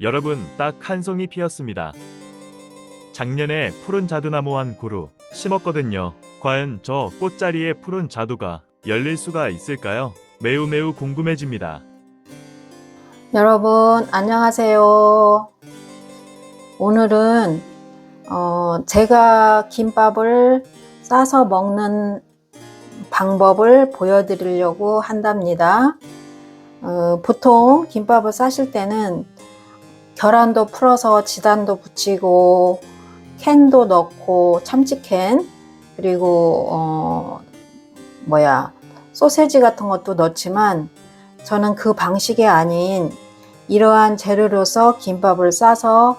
여러분, 딱 한 송이 피었습니다. 작년에 푸른 자두나무 한 그루 심었거든요. 과연 저 꽃자리에 푸른 자두가 열릴 수가 있을까요? 매우 매우 궁금해집니다. 여러분, 안녕하세요. 오늘은, 어, 제가 김밥을 싸서 먹는 방법을 보여드리려고 한답니다. 어, 보통 김밥을 싸실 때는 계란도 풀어서 지단도 붙이고, 캔도 넣고, 참치캔, 그리고, 어, 뭐야, 소세지 같은 것도 넣지만, 저는 그 방식이 아닌 이러한 재료로서 김밥을 싸서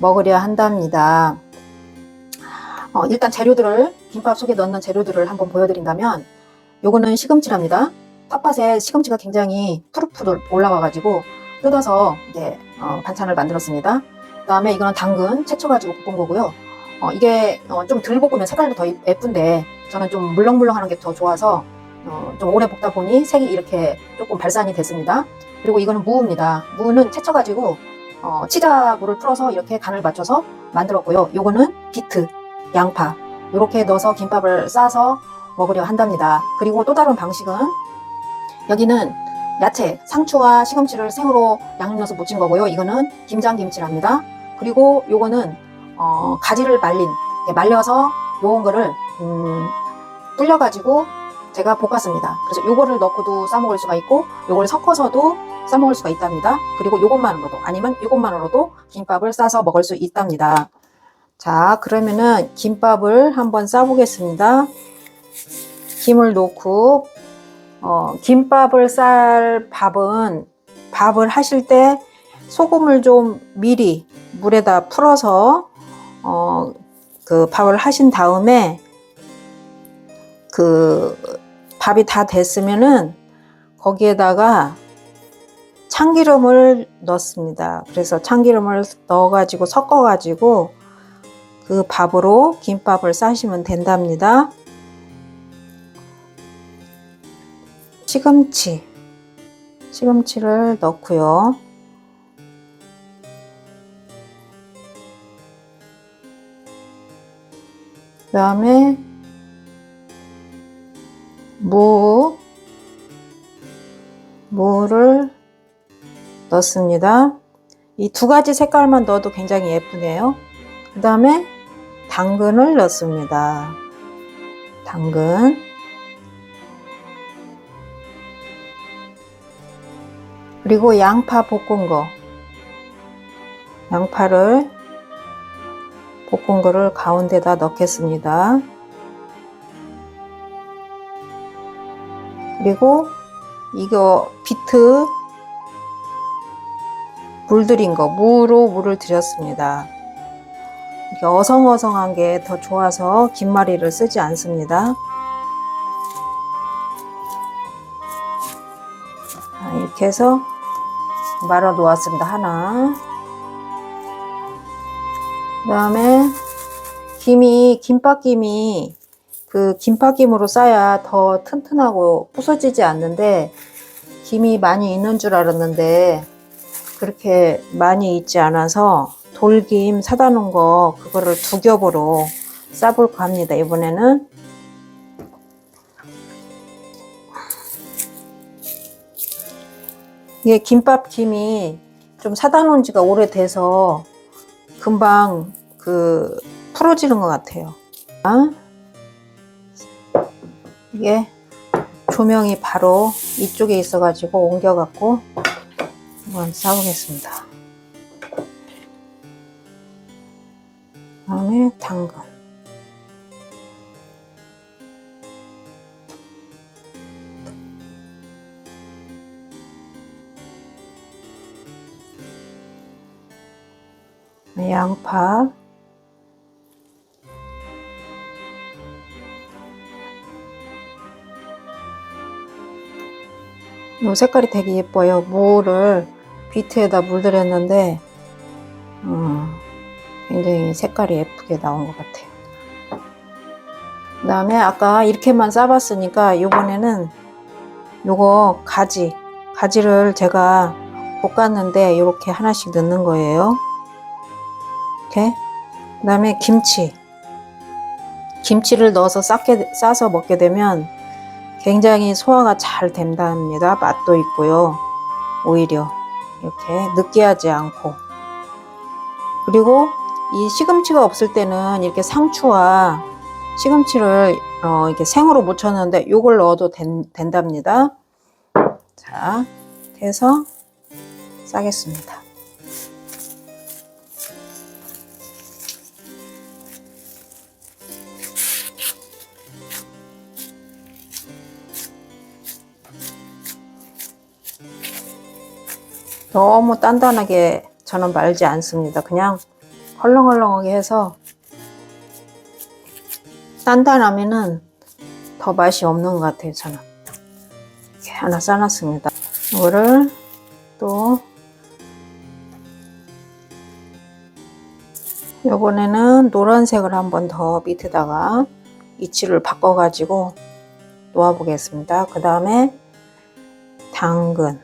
먹으려 한답니다. 어, 일단 재료들을 김밥 속에 넣는 재료들을 한번 보여드린다면 요거는 시금치랍니다. 텃밭에 시금치가 굉장히 푸릇푸릇 올라와가지고 뜯어서 이제 어, 반찬을 만들었습니다. 그 다음에 이거는 당근 채쳐 가지고 볶은 거고요. 어, 이게 어, 좀덜 볶으면 색깔도 더 예쁜데 저는 좀 물렁물렁하는 게 더 좋아서 어, 좀 오래 볶다 보니 색이 이렇게 조금 발산이 됐습니다. 그리고 이거는 무입니다. 무는 채쳐 가지고 어, 치자물을 풀어서 이렇게 간을 맞춰서 만들었고요. 요거는 비트, 양파 이렇게 넣어서 김밥을 싸서 먹으려 한답니다. 그리고 또 다른 방식은 여기는 야채, 상추와 시금치를 생으로 양념 넣어서 무친 거고요. 이거는 김장김치랍니다. 그리고 요거는 어, 가지를 말린, 이렇게 말려서 요런 거를 음, 불려가지고 제가 볶았습니다. 그래서 요거를 넣고도 싸 먹을 수가 있고 요걸 섞어서도 싸 먹을 수가 있답니다. 그리고 요것만으로도 아니면 요것만으로도 김밥을 싸서 먹을 수 있답니다. 자 그러면은 김밥을 한번 싸 보겠습니다. 김을 놓고 어, 김밥을 쌀 밥은 밥을 하실 때 소금을 좀 미리 물에다 풀어서 어, 그 밥을 하신 다음에 그 밥이 다 됐으면은 거기에다가 참기름을 넣습니다. 그래서 참기름을 넣어가지고 섞어가지고 그 밥으로 김밥을 싸시면 된답니다. 시금치, 시금치를 넣고요. 그 다음에 무, 무를 넣습니다. 이 두 가지 색깔만 넣어도 굉장히 예쁘네요. 그 다음에 당근을 넣습니다. 당근. 그리고 양파 볶은 거. 양파를 볶은 거를 가운데다 넣겠습니다. 그리고 이거 비트 물 들인 거 무로 물을 들였습니다. 이게 어성어성한 게 더 좋아서 김말이를 쓰지 않습니다. 자, 이렇게 해서 말아 놓았습니다. 하나. 그 다음에 김이 김밥김이 그 김밥김으로 싸야 더 튼튼하고 부서지지 않는데 김이 많이 있는 줄 알았는데 그렇게 많이 있지 않아서 돌김 사다 놓은 거 그거를 두 겹으로 싸볼까 합니다. 이번에는 이게 김밥 김이 좀 사다 놓은 지가 오래돼서 금방 그 풀어지는 것 같아요. 아? 이게 조명이 바로 이쪽에 있어가지고 옮겨갖고 한번 싸보겠습니다. 다음에 당근. 양파. 이 색깔이 되게 예뻐요. 무를 비트에다 물들였는데 어, 굉장히 색깔이 예쁘게 나온 것 같아요. 그 다음에 아까 이렇게만 싸봤으니까 이번에는 요거 가지 가지를 제가 볶았는데 이렇게 하나씩 넣는 거예요. 이렇게. 그 다음에 김치. 김치를 넣어서 싸게, 싸서 먹게 되면 굉장히 소화가 잘 된답니다. 맛도 있고요. 오히려 이렇게 느끼하지 않고. 그리고 이 시금치가 없을 때는 이렇게 상추와 시금치를 어, 이렇게 생으로 묻혔는데 이걸 넣어도 된, 된답니다. 자, 해서 싸겠습니다. 너무 단단하게 저는 말지 않습니다. 그냥 헐렁헐렁하게 해서 단단하면은 더 맛이 없는 것 같아요, 저는. 이렇게 하나 싸놨습니다. 이거를 또 요번에는 노란색을 한 번 더 밑에다가 위치를 바꿔 가지고 놓아 보겠습니다. 그 다음에 당근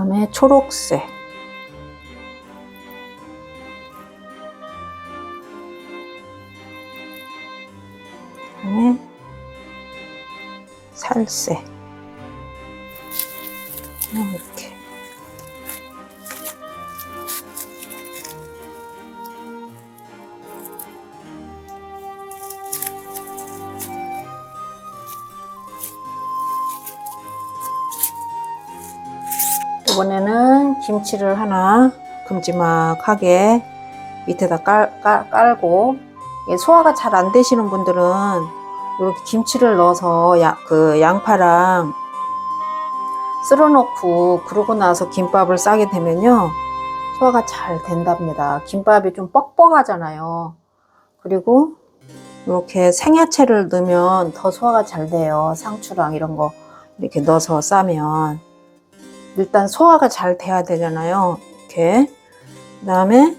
다음에 초록색. 그다음에 살색. 이렇게 김치를 하나 큼지막하게 밑에다 깔, 깔, 깔고 소화가 잘 안 되시는 분들은 이렇게 김치를 넣어서 야, 그 양파랑 쓸어 넣고 그러고 나서 김밥을 싸게 되면요 소화가 잘 된답니다. 김밥이 좀 뻑뻑하잖아요. 그리고 이렇게 생야채를 넣으면 더 소화가 잘 돼요. 상추랑 이런 거 이렇게 넣어서 싸면 일단 소화가 잘 돼야 되잖아요. 이렇게. 그 다음에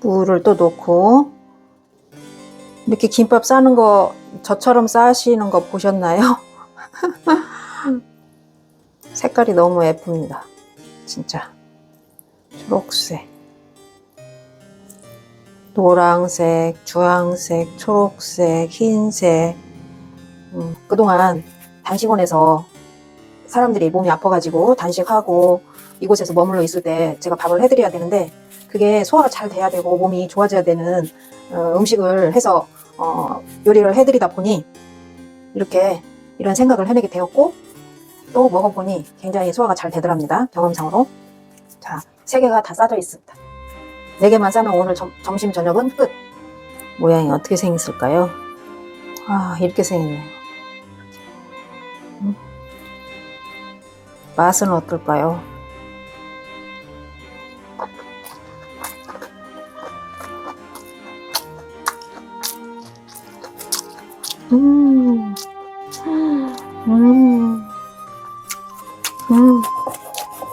물을 또 넣고 이렇게 김밥 싸는 거 저처럼 싸시는 거 보셨나요? 색깔이 너무 예쁩니다. 진짜. 초록색, 노랑색, 주황색, 초록색, 흰색. 음, 그동안 단식원에서 사람들이 몸이 아파가지고 단식하고 이곳에서 머물러 있을 때 제가 밥을 해드려야 되는데 그게 소화가 잘 돼야 되고 몸이 좋아져야 되는 어, 음식을 해서 어, 요리를 해드리다 보니 이렇게 이런 생각을 해내게 되었고 또 먹어보니 굉장히 소화가 잘 되더랍니다 경험상으로. 자 세 개가 다 싸져 있습니다. 네 개만 싸면 오늘 점, 점심 저녁은 끝. 모양이 어떻게 생겼을까요? 아 이렇게 생겼네요 맛은 어떨까요? 음, 음, 음,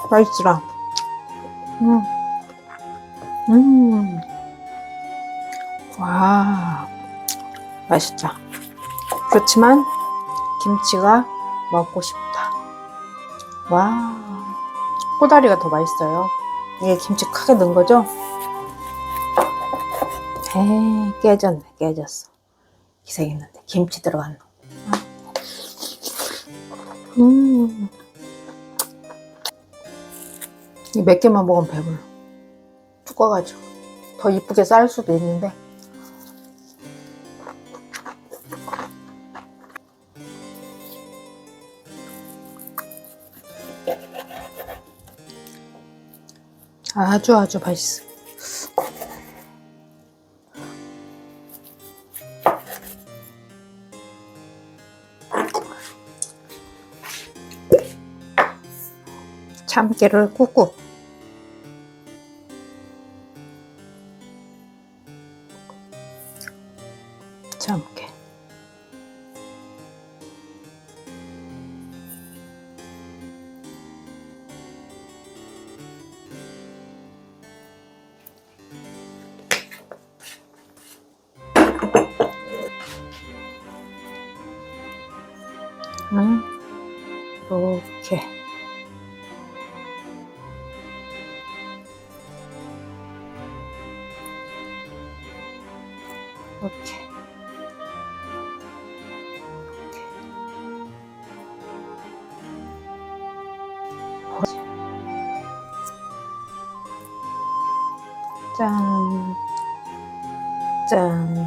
맛있더라. 음, 음, 와, 맛있다. 그렇지만 김치가 먹고 싶다. 와, 꼬다리가 더 맛있어요. 이게 김치 크게 넣은 거죠? 에이, 깨졌네, 깨졌어. 기생했는데, 김치 들어간 거. 음. 이몇 개만 먹으면 배불러. 두꺼가지고. 더 이쁘게 쌀 수도 있는데. 아주 아주 맛있어. 참깨를 꾹꾹. 이렇게. 짠. 짠.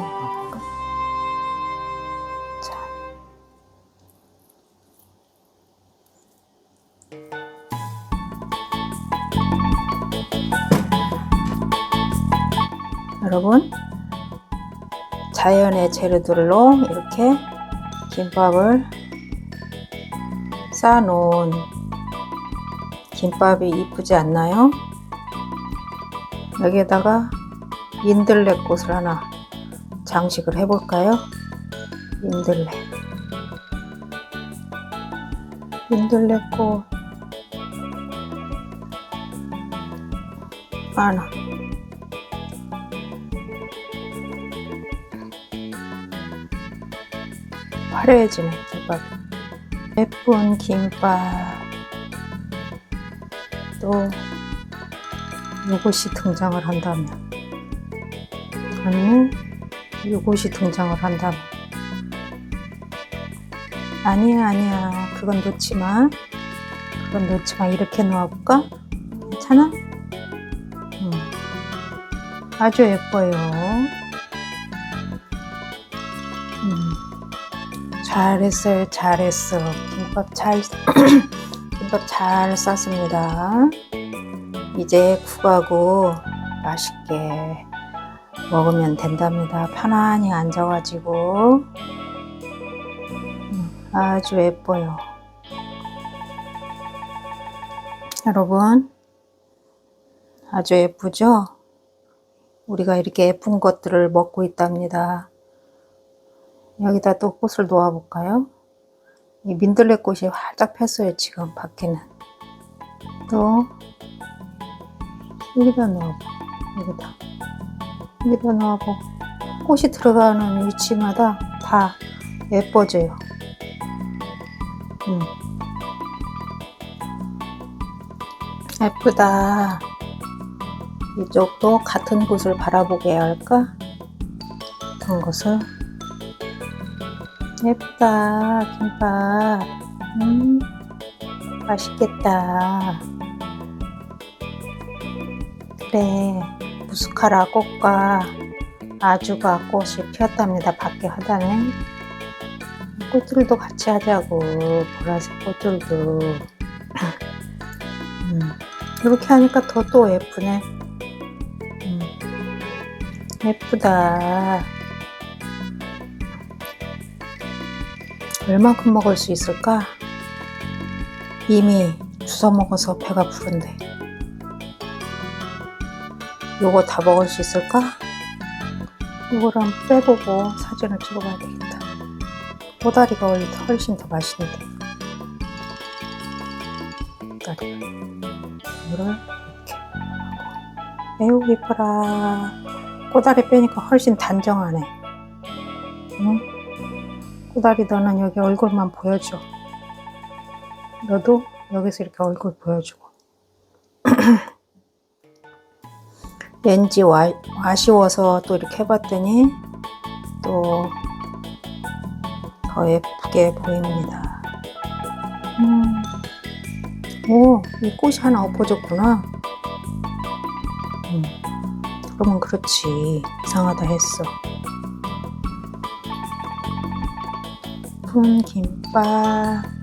음, 먹을까? 자. 여러분, 자연의 재료들로 이렇게 김밥을 쌓아놓은 김밥이 이쁘지 않나요? 여기에다가 민들레 꽃을 하나 장식을 해볼까요? 민들레. 민들레꽃 하나. 화려해지네 김밥. 예쁜 김밥 또 이것이 등장을 한다면. 아니 면 이것이 등장을 한다면 아니야 아니야 그건 놓지 마 그건 놓지 마 이렇게 놓아볼까? 괜찮아? 음. 아주 예뻐요 음. 잘했어요 잘했어 김밥 잘 김밥 잘 쌌습니다 이제 국하고 맛있게 먹으면 된답니다. 편안히 앉아가지고 음, 아주 예뻐요. 여러분 아주 예쁘죠? 우리가 이렇게 예쁜 것들을 먹고 있답니다. 여기다 또 꽃을 놓아볼까요? 이 민들레 꽃이 활짝 폈어요 지금 밖에는 또 여기다 넣어봐 여기다 여기다 넣어보 꽃이 들어가는 위치마다 다 예뻐져요. 음. 예쁘다. 이쪽도 같은 곳을 바라보게 할까? 같은 곳을. 예쁘다 김밥. 음 맛있겠다. 그래 무스카라 꽃과 아주가 꽃이 피었답니다. 밖에 하단에 꽃들도 같이 하자고 보라색 꽃들도 음, 이렇게 하니까 더 또 예쁘네. 음, 예쁘다. 얼만큼 먹을 수 있을까? 이미 주워 먹어서 배가 부른데. 요거 다 먹을 수 있을까? 한번 빼보고 사진을 찍어봐야 되겠다. 꼬다리가 훨씬 더 맛있는데. 꼬다리. 이거를 이렇게 하고. 매우 이뻐라. 꼬다리 빼니까 훨씬 단정하네. 응? 꼬다리 너는 여기 얼굴만 보여줘. 너도 여기서 이렇게 얼굴 보여주고. 왠지 와, 아쉬워서 또 이렇게 해봤더니 또 더 예쁘게 보입니다. 음. 오, 이 꽃이 하나 엎어졌구나. 음. 그러면 그렇지. 이상하다 했어. 푼 김밥.